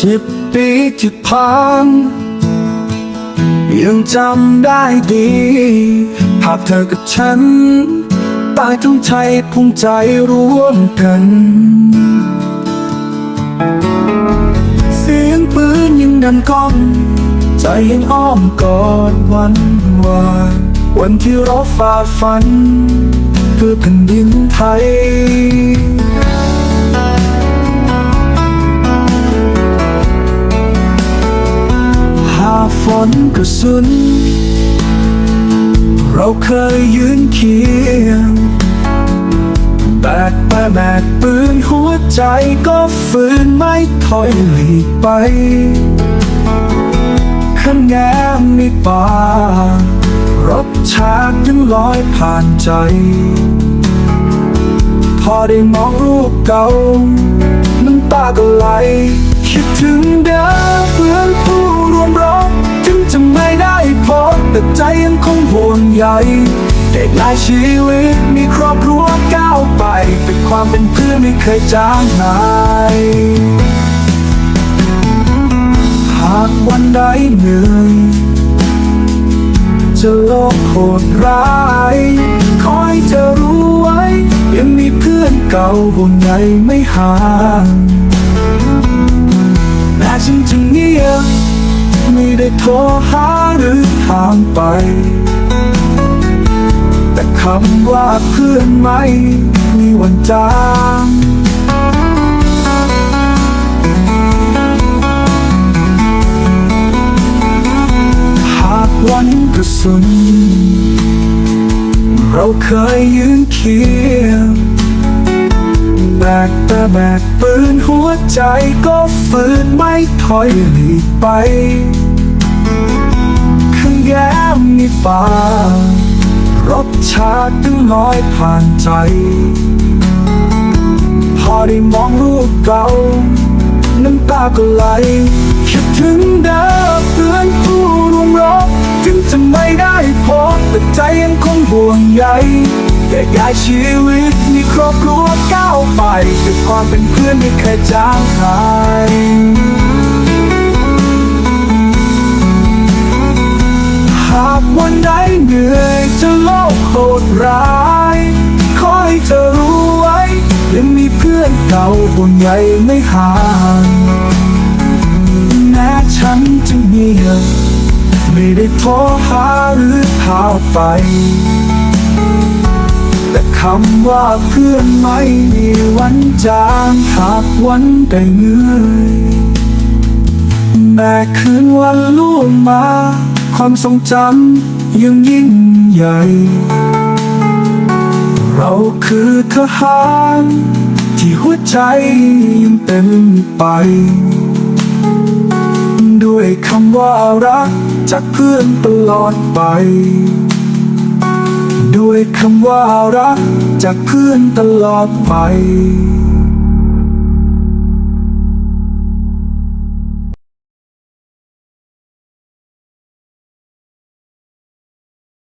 สิบปีที่ผ่านยังจำได้ดีภาพเธอกับฉันตายทั้งใจภูมิใจร่วมกัน เสียงปืนยังดังก้อง ใจยังอ้อมกอดวันวานวันที่เราฝ่าฟัน เพื่อแผ่นดินไทย ฝนกระสุน เราเคยยืนเคียงแบกไปแบกปืนหัวใจก็ฝืนไม่ถอยหลีกไปขันแง้มในป่ารถชาติยังลอยผ่านใจ พอได้มองรูปเก่าน้ำตาก็ไหลคิดถึงเด้อ ห่เด็กหลายชีวิตมีครอบครัวก้าวไปแต่ความเป็นเพื่อนไม่เคยจางหายหากวันใดเหนื่อยจะโลกโหดร้ายคอยจะรู้ไว้ ยังมีเพื่อนเก่าห่วงใยไม่ห่างแม้ฉันจะเงียบไม่ได้โทรหาหรือทางไปำว่าเพื่อนไม่มีวันจางหากวันกระสุน เราเคยยืนเคียงแบกแต่แบกปืนหัวใจก็ฝืนไม่ถอยหลีกไปข้างแย้มในป่า รถชาติตึงลอยผ่านใจ พอได้มองรูปเก่า น้ำตาก็ไหล คิดถึงเดิมเพื่อนผู้ร่วมรบถึงจะไม่ได้พบแต่ใจยังคงห่วงใยแก่ยายชีวิตมีครอบครัวก้าวไปด้วยความเป็นเพื่อนไม่เคยจางหาย ยังมีเพื่อนเก่าห่วงใยไม่ห่างแม้ฉันจะเงียบไม่ได้โทรหาหรือพาไป แต่คำว่าเพื่อนไม่มีวันจางหากวันใดเหนื่อยแม้คืนวันล่วงมา ความทรงจำยังยิ่งใหญ่ คือทหาร ที่หัวใจยังเต็มไป ด้วยคำว่ารักจากเพื่อนตลอดไป ด้วยคำว่ารักจากเพื่อนตลอดไป